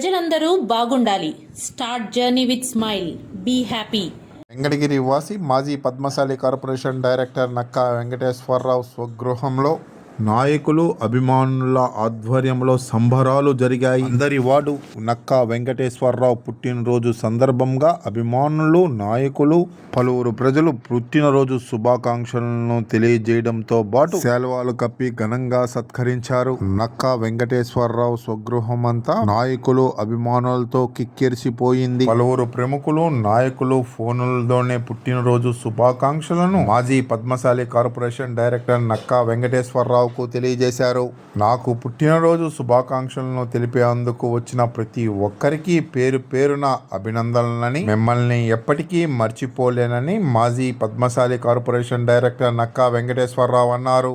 ప్రజలందరూ బాగుండాలి. Start journey with smile. Be happy. Venkatagiri వాసి మాజీ పద్మశాలి కార్పొరేషన్ డైరెక్టర్ నక్కా వెంకటేశ్వరరావు స్వగృహంలో నాయకులు అభిమానుల ఆధ్వర్యంలో సంబరాలు జరిగాయి. అందరి వాడు నక్కా వెంకటేశ్వరరావు పుట్టినరోజు సందర్భంగా అభిమానులు నాయకులు పలువురు ప్రజలు పుట్టినరోజు శుభాకాంక్షలను తెలియజేయడంతో పాటు శాలువాలు కప్పి ఘనంగా సత్కరించారు. నక్కా వెంకటేశ్వరరావు స్వగృహం అంతా నాయకులు అభిమానులతో కిక్కిరిసిపోయింది. పలువురు ప్రముఖులు నాయకులు ఫోనులతోనే పుట్టినరోజు శుభాకాంక్షలను మాజీ పద్మశాలి కార్పొరేషన్ డైరెక్టర్ నక్కా వెంకటేశ్వరరావుకు తెలియజేశారు. నాకు పుట్టినరోజు శుభాకాంక్షలను తెలిపేందుకు వచ్చిన ప్రతి ఒక్కరికి పేరు పేరున అభినందనలని మిమ్మల్ని ఎప్పటికీ మర్చిపోలేనని మాజీ పద్మశాలి కార్పొరేషన్ డైరెక్టర్ నక్కా వెంకటేశ్వరరావు అన్నారు.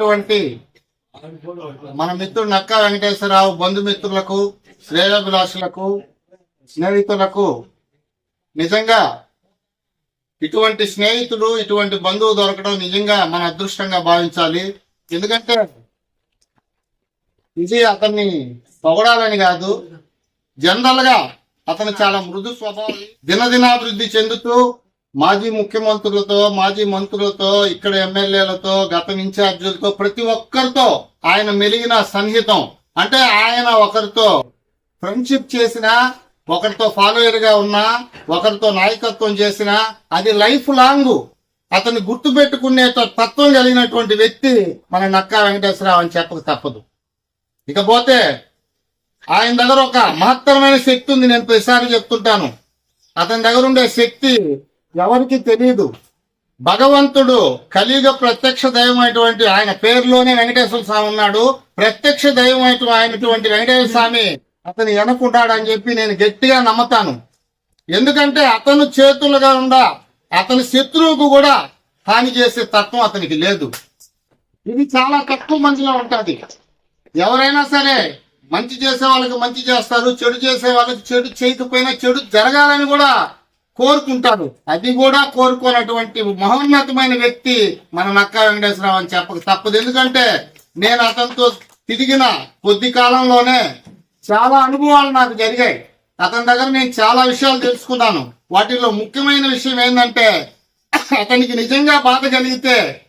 ఉన్నటువంటి మన మిత్రుడు నక్కా వెంకటేశ్వరరావు బంధుమిత్రులకు శ్రేయాభిలాషులకు స్నేహితులకు నిజంగా ఇటువంటి స్నేహితుడు ఇటువంటి బంధువు దొరకడం నిజంగా మన అదృష్టంగా భావించాలి. ఎందుకంటే ఇది అతన్ని పొగడాలని కాదు జనరల్గా అతను చాలా మృదు స్వభావం దినదినాభివృద్ధి చెందుతూ మాజీ ముఖ్యమంత్రులతో మాజీ మంత్రులతో ఇక్కడ ఎమ్మెల్యేలతో గత ఇన్ఛార్జీలతో ప్రతి ఒక్కరితో ఆయన మెలిగిన సన్నిహితం. అంటే ఆయన ఒకరితో ఫ్రెండ్షిప్ చేసిన ఒకరితో ఫాలోయర్గా ఉన్నా ఒకరితో నాయకత్వం చేసిన అది లైఫ్ లాంగ్ అతన్ని గుర్తు పెట్టుకునే తత్వం కలిగినటువంటి వ్యక్తి మన నక్కా వెంకటేశ్వరరావు అని చెప్పక తప్పదు. ఇకపోతే ఆయన దగ్గర ఒక మహత్తరమైన శక్తి ఉంది. నేను ప్రతిసారి చెప్తుంటాను. అతని దగ్గర ఉండే శక్తి ఎవరికి తెలియదు భగవంతుడు కలియుగ ప్రత్యక్ష దైవం అయినటువంటి ఆయన పేరులోనే వెంకటేశ్వర స్వామి ఉన్నాడు. ప్రత్యక్ష దైవం అయినటువంటి వెంకటేశ్వర స్వామి అతను వెనకుంటాడు అని చెప్పి నేను గట్టిగా నమ్ముతాను. ఎందుకంటే అతను చేతులుగా ఉండ అతని శత్రువుకు కూడా హాని చేసే తత్వం అతనికి లేదు. ఇది చాలా తక్కువ మందిలో ఉంటుంది. ఎవరైనా సరే మంచి చేసే వాళ్ళకి మంచి చేస్తారు చెడు చేసే వాళ్ళకి చెడు చేయకపోయినా చెడు జరగాలని కూడా కోరుకుంటాడు. అది కూడా కోరుకోనటువంటి మహోన్నతమైన వ్యక్తి మన నక్కా వెంకటేశ్వరరావు అని చెప్పక తప్పదు. ఎందుకంటే నేను అతనితో తిరిగిన కొద్ది కాలంలోనే చాలా అనుభవాలు నాకు జరిగాయి. అతని దగ్గర నేను చాలా విషయాలు తెలుసుకున్నాను. వాటిలో ముఖ్యమైన విషయం ఏంటంటే అతనికి నిజంగా బాధ కలిగితే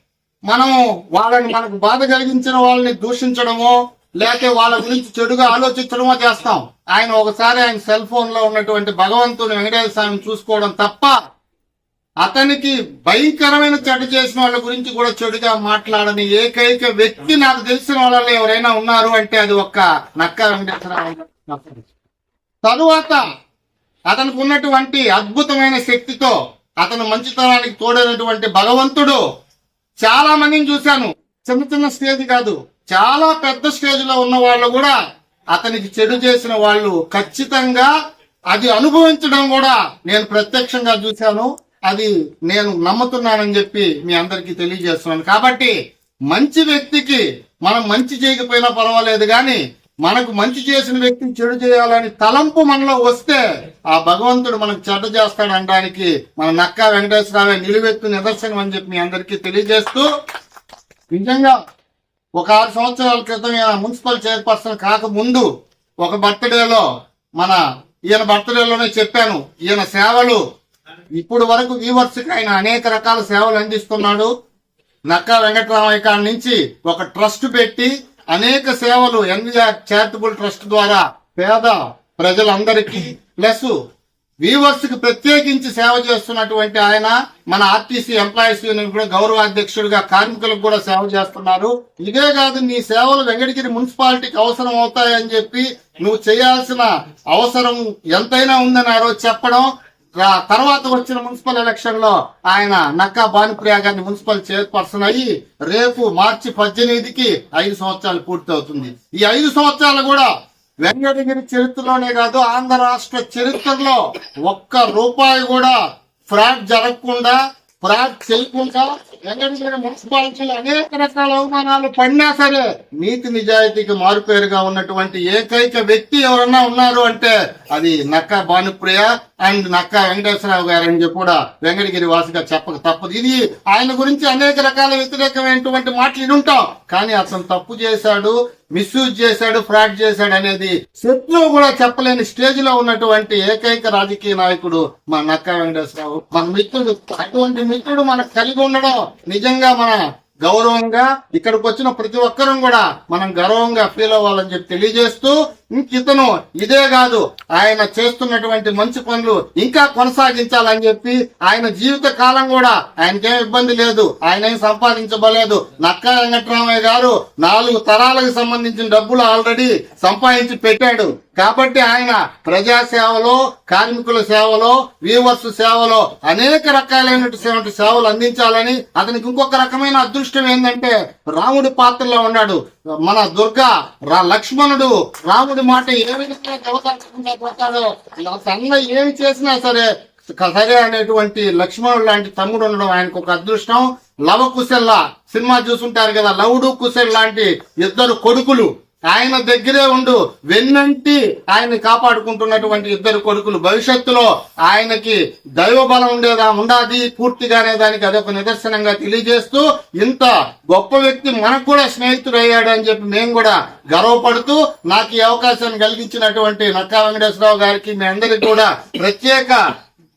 మనం వాళ్ళని మనకు బాధ కలిగించిన వాళ్ళని దూషించడమో లేకపోతే వాళ్ళ గురించి చెడుగా ఆలోచించడమో చేస్తాం. ఆయన ఒకసారి ఆయన సెల్ ఫోన్లో ఉన్నటువంటి భగవంతుని వెంకటేశ్వర స్వామిని చూసుకోవడం తప్ప అతనికి భయంకరమైన చెడు చేసిన వాళ్ళ గురించి కూడా చెడుగా మాట్లాడని ఏకైక వ్యక్తి నాకు తెలిసిన వాళ్ళలో ఎవరైనా ఉన్నారు అంటే అది ఒక్క నక్క వెంకటేశ్వరరావు తరువాత అతనికి ఉన్నటువంటి అద్భుతమైన శక్తితో అతను మంచితనానికి తోడైనటువంటి భగవంతుడు చాలా మందిని చూశాను. చిన్న చిన్న స్టేజ్ కాదు. చాలా పెద్ద స్టేజ్లో ఉన్న వాళ్ళు కూడా అతనికి చెడు చేసిన వాళ్ళు ఖచ్చితంగా అది అనుభవించడం కూడా నేను ప్రత్యక్షంగా చూశాను. అది నేను నమ్ముతున్నానని చెప్పి మీ అందరికీ తెలియజేస్తున్నాను. కాబట్టి మంచి వ్యక్తికి మనం మంచి చేయకపోయినా పర్వాలేదు కానీ మనకు మంచి చేసిన వ్యక్తిని చెడు చేయాలని తలంపు మనలో వస్తే ఆ భగవంతుడు మనకు చెడ్డ చేస్తాడు అనడానికి మన నక్కా వెంకటేశ్వరరావే నిలువెత్తు నిదర్శనం అని చెప్పి మీ అందరికీ తెలియజేస్తూ నిజంగా ఒక ఆరు సంవత్సరాల క్రితం ఈయన మున్సిపల్ చైర్పర్సన్ కాకముందు ఒక బర్త్డేలో మన ఈయన బర్త్డేలోనే చెప్పాను ఈయన సేవలు ఇప్పుడు వరకు వ్యూవర్స్కి ఆయన అనేక రకాల సేవలు అందిస్తున్నాడు. నక్కా వెంకటరామయ్య కాడ నుంచి ఒక ట్రస్ట్ పెట్టి అనేక సేవలు ఎన్విఆర్ చారిటబుల్ ట్రస్ట్ ద్వారా పేద ప్రజలందరికీ ప్లస్ వీవర్స్కి ప్రత్యేకించి సేవ చేస్తున్నటువంటి ఆయన మన ఆర్టీసీ ఎంప్లాయీస్ యూనియన్ కూడా గౌరవ అధ్యక్షుడిగా కార్మికులకు కూడా సేవ చేస్తున్నారు. ఇదే కాదు నీ సేవలు వెంకటగిరి మున్సిపాలిటీకి అవసరం అవుతాయని చెప్పి నువ్వు చేయాల్సిన అవసరం ఎంతైనా ఉందని ఆ రోజు చెప్పడం. తర్వాత వచ్చిన మున్సిపల్ ఎలక్షన్లో ఆయన నక్కా భానుప్రియ గారిని మున్సిపల్ చైర్పర్సన్ అయ్యి రేపు మార్చి పద్దెనిమిదికి ఐదు సంవత్సరాలు పూర్తి అవుతుంది ఈ ఐదు సంవత్సరాలు కూడా వెంకటగిరి చరిత్రలోనే కాదు ఆంధ్ర రాష్ట్ర చరిత్రలో ఒక్క రూపాయి కూడా ఫ్రాడ్ జరగకుండా ఫ్రాడ్ చేయకుండా వెంకటగిరి మున్సిపాలిటీలు అనేక రకాల అవమానాలు పడినా సరే నీతి నిజాయితీకి మారుపేరుగా ఉన్నటువంటి ఏకైక వ్యక్తి ఎవరన్నా ఉన్నారు అంటే అది నక్క భానుప్రియ అండ్ నక్క వెంకటేశ్వరరావు గారు అని చెప్పి కూడా వెంకటగిరి వాసిగా చెప్పక తప్పదు. ఇది ఆయన గురించి అనేక రకాల వ్యతిరేకమైనటువంటి మాటలు ఉంటాం కానీ అతను తప్పు చేశాడు మిస్యూజ్ చేశాడు ఫ్రాడ్ చేశాడు అనేది శత్రువు కూడా చెప్పలేని స్టేజ్లో ఉన్నటువంటి ఏకైక రాజకీయ నాయకుడు మా నక్కా వెంకటేశ్వరరావు. మన మిత్రుడు అటువంటి మిత్రుడు మనకు కలిగి ఉండడం నిజంగా మన గౌరవంగా ఇక్కడికి వచ్చిన ప్రతి ఒక్కరం కూడా మనం గౌరవంగా ఫీల్ అవ్వాలని చెప్పి తెలియజేస్తూ ఇతను ఇదే కాదు ఆయన చేస్తున్నటువంటి మంచి పనులు ఇంకా కొనసాగించాలని చెప్పి ఆయన జీవిత కాలం కూడా ఆయనకేం ఇబ్బంది లేదు ఆయన ఏం సంపాదించబలేదు. నక్కా వెంకటరామయ్య గారు నాలుగు తరాలకు సంబంధించిన డబ్బులు ఆల్రెడీ సంపాదించి పెట్టాడు. కాబట్టి ఆయన ప్రజా సేవలో కార్మికుల సేవలో వీవర్స్ సేవలో అనేక రకాలైనటువంటి సేవలు అందించాలని అతనికి ఇంకొక రకమైన అదృష్టం ఏంటంటే రాముడి పాత్రలో ఉన్నాడు. మన దుర్గా రా లక్ష్మణుడు రాముడి మాట ఏ విధంగా గవతాంచకుండా పోతాడో అన్న ఏమి చేసినా సరే సరే అనేటువంటి లక్ష్మణుడు లాంటి తమ్ముడు ఉండడం ఆయనకు ఒక అదృష్టం. లవ కుశల్లా సినిమా చూసుంటారు కదా లవుడు కుశల్ లాంటి ఇద్దరు కొడుకులు. ఆయన దగ్గరే ఉండు. వెన్నంటి ఆయన కాపాడుకుంటున్నటువంటి ఇద్దరు కొడుకులు భవిష్యత్తులో ఆయనకి దైవ బలం ఉండేదా? ఉండాది పూర్తిగానే దానికి అదొక నిదర్శనంగా తెలియజేస్తూ ఇంత గొప్ప వ్యక్తి మనకు కూడా స్నేహితుడు అయ్యాడు అని చెప్పి మేము కూడా గర్వపడుతూ నాకు ఈ అవకాశాన్ని కలిగించినటువంటి నక్కా వెంకటేశ్వరరావు గారికి మీ అందరికీ కూడా ప్రత్యేక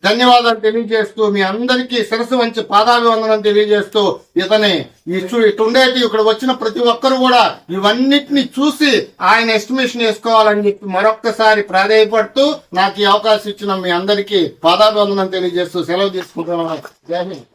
ధన్యవాదాలు తెలియజేస్తూ మీ అందరికీ శిరసు వంచి పాదాభివందనం తెలియజేస్తూ ఇతని ఇటు ఇటుండేటి ఇక్కడ వచ్చిన ప్రతి ఒక్కరు కూడా ఇవన్నిటిని చూసి ఆయన ఎస్టిమేషన్ వేసుకోవాలని చెప్పి మరొక్కసారి ప్రాధాయపడుతూ నాకు ఈ అవకాశం ఇచ్చిన మీ అందరికీ పాదాభివందనం తెలియజేస్తూ సెలవు తీసుకుంటున్నాను. జై హింద్.